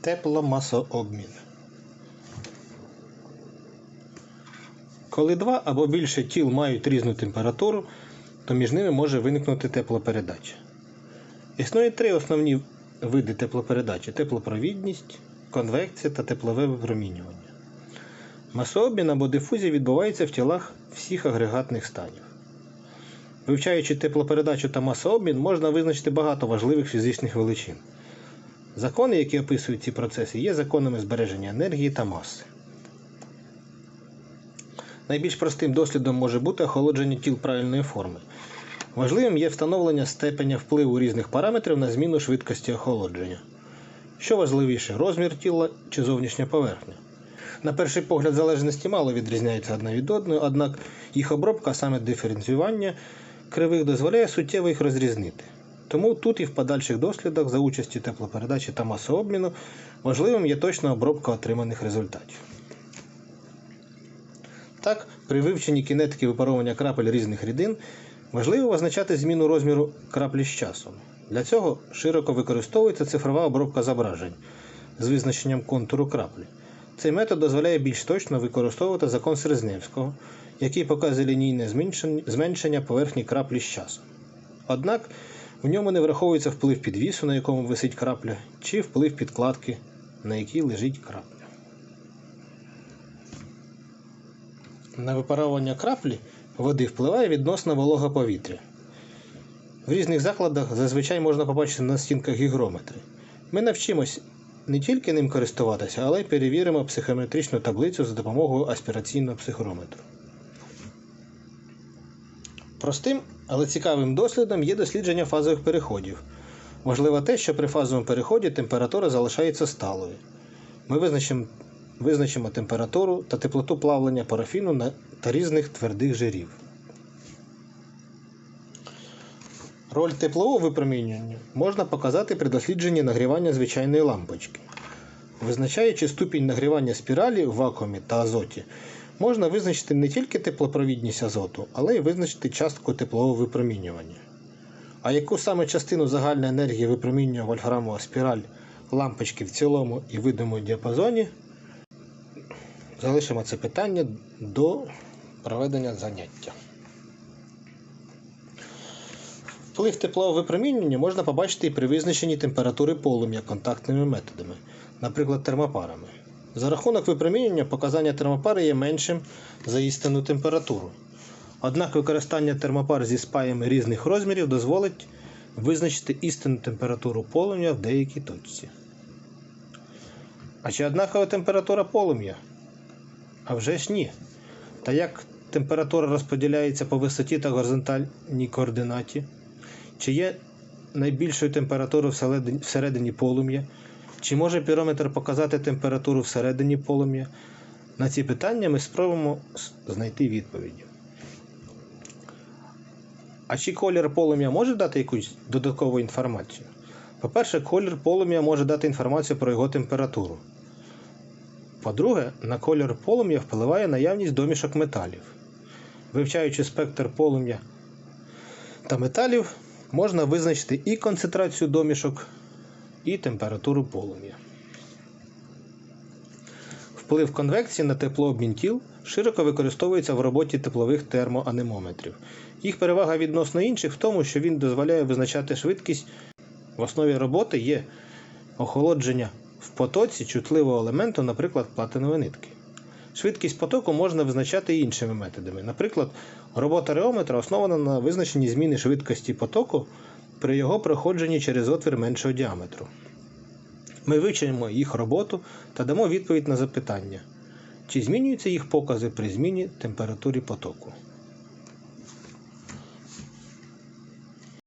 Тепломасообмін. Коли два або більше тіл мають різну температуру, то між ними може виникнути теплопередача. Існує три основні види теплопередачі: теплопровідність, конвекція та теплове випромінювання. Масообмін або дифузія відбувається в тілах всіх агрегатних станів. Вивчаючи теплопередачу та масообмін, можна визначити багато важливих фізичних величин. Закони, які описують ці процеси, є законами збереження енергії та маси. Найбільш простим дослідом може бути охолодження тіл правильної форми. Важливим є встановлення степеня впливу різних параметрів на зміну швидкості охолодження. Що важливіше, розмір тіла чи зовнішня поверхня. На перший погляд, залежності мало відрізняються одна від одної, однак їх обробка, а саме диференціювання кривих, дозволяє суттєво їх розрізнити. Тому тут і в подальших дослідах за участі теплопередачі та масообміну важливим є точна обробка отриманих результатів. Так, при вивченні кінетики випаровування крапель різних рідин важливо визначати зміну розміру краплі з часом. Для цього широко використовується цифрова обробка зображень з визначенням контуру краплі. Цей метод дозволяє більш точно використовувати закон Срезневського, який показує лінійне зменшення поверхні краплі з часом. Однак в ньому не враховується вплив підвісу, на якому висить крапля, чи вплив підкладки, на якій лежить крапля. На випаровування краплі води впливає відносна волога повітря. В різних закладах зазвичай можна побачити на стінках гігрометри. Ми навчимось не тільки ним користуватися, але й перевіримо психометричну таблицю за допомогою аспіраційного психрометру. Простим, але цікавим дослідом є дослідження фазових переходів. Важливо те, що при фазовому переході температура залишається сталою. Ми визначимо, визначимо температуру та теплоту плавлення парафіну та різних твердих жирів. Роль теплового випромінювання можна показати при дослідженні нагрівання звичайної лампочки. Визначаючи ступінь нагрівання спіралі в вакуумі та азоті, можна визначити не тільки теплопровідність азоту, але й визначити частку теплового випромінювання. А яку саме частину загальної енергії випромінює вольфрамова спіраль лампочки в цілому і видимому діапазоні, залишимо це питання до проведення заняття. Вплив теплового випромінювання можна побачити і при визначенні температури полум'я контактними методами, наприклад, термопарами. За рахунок випромінювання показання термопари є меншим за істинну температуру. Однак використання термопар зі спаями різних розмірів дозволить визначити істинну температуру полум'я в деякій точці. А чи однакова температура полум'я? А вже ж ні. Та як температура розподіляється по висоті та горизонтальній координаті? Чи є найбільшою температурою всередині, полум'я? Чи може пірометр показати температуру всередині полум'я? На ці питання ми спробуємо знайти відповіді. А чи колір полум'я може дати якусь додаткову інформацію? По-перше, колір полум'я може дати інформацію про його температуру. По-друге, на колір полум'я впливає наявність домішок металів. Вивчаючи спектр полум'я та металів, можна визначити і концентрацію домішок, і температуру полум'я. Вплив конвекції на теплообмін тіл широко використовується в роботі теплових термоанемометрів. Їх перевага відносно інших в тому, що він дозволяє визначати швидкість. В основі роботи є охолодження в потоці чутливого елементу, наприклад, платинової нитки. Швидкість потоку можна визначати іншими методами. Наприклад, робота реометра основана на визначенні зміни швидкості потоку при його проходженні через отвір меншого діаметру. Ми вивчимо їх роботу та дамо відповідь на запитання, чи змінюються їх покази при зміні температурі потоку.